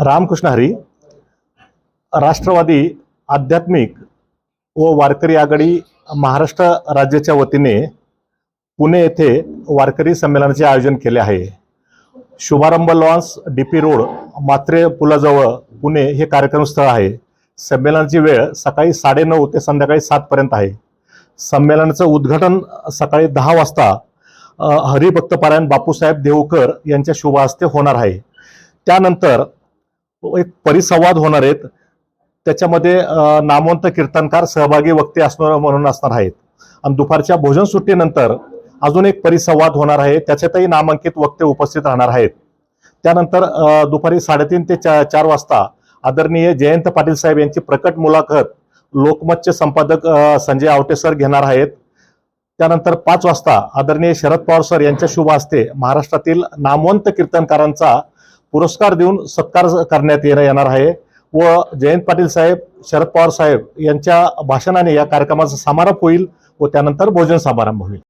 रामकृष्ण हरी राष्ट्रवादी आध्यात्मिक व वारकरी आघाडी महाराष्ट्र राज्याच्या वतीने पुणे येथे वारकरी संमेलनाचे आयोजन केले आहे. Shubharambh lawns D P road Mhatre पुलाजवळ Pune हे कार्यक्रम स्थळ आहे. संमेलनाची वेळ सकाळी साडेनऊ ते संध्याकाळी सातपर्यंत आहे. संमेलनाचं उद्घाटन सकाळी दहा वाजता हरिभक्तपारायण बापूसाहेब देवकर यांच्या शुभ हस्ते होणार आहे. त्यानंतर एक परिसंवाद होणार आहेत. त्याच्यामध्ये नामवंत कीर्तनकार सहभागी वक्ते असणार म्हणून असणार आहेत. आणि दुपारच्या भोजन सुट्टीनंतर अजून एक परिसंवाद होणार आहे. त्याच्यातही नामांकित वक्ते उपस्थित राहणार आहेत. त्यानंतर दुपारी साडेतीन ते चा चार वाजता आदरणीय जयंत पाटील साहेब यांची प्रकट मुलाखत लोकमतचे संपादक संजय आवटे सर घेणार आहेत. त्यानंतर पाच वाजता आदरणीय शरद पवार सर यांच्या शुभ हस्ते महाराष्ट्रातील नामवंत कीर्तनकारांचा पुरस्कार देऊन सत्कार करण्यात येणं येणार आहे. व जयंत पाटील साहेब शरद पवार साहेब यांच्या भाषणाने या कार्यक्रमाचा समारोप होईल व त्यानंतर भोजन समारंभ होईल.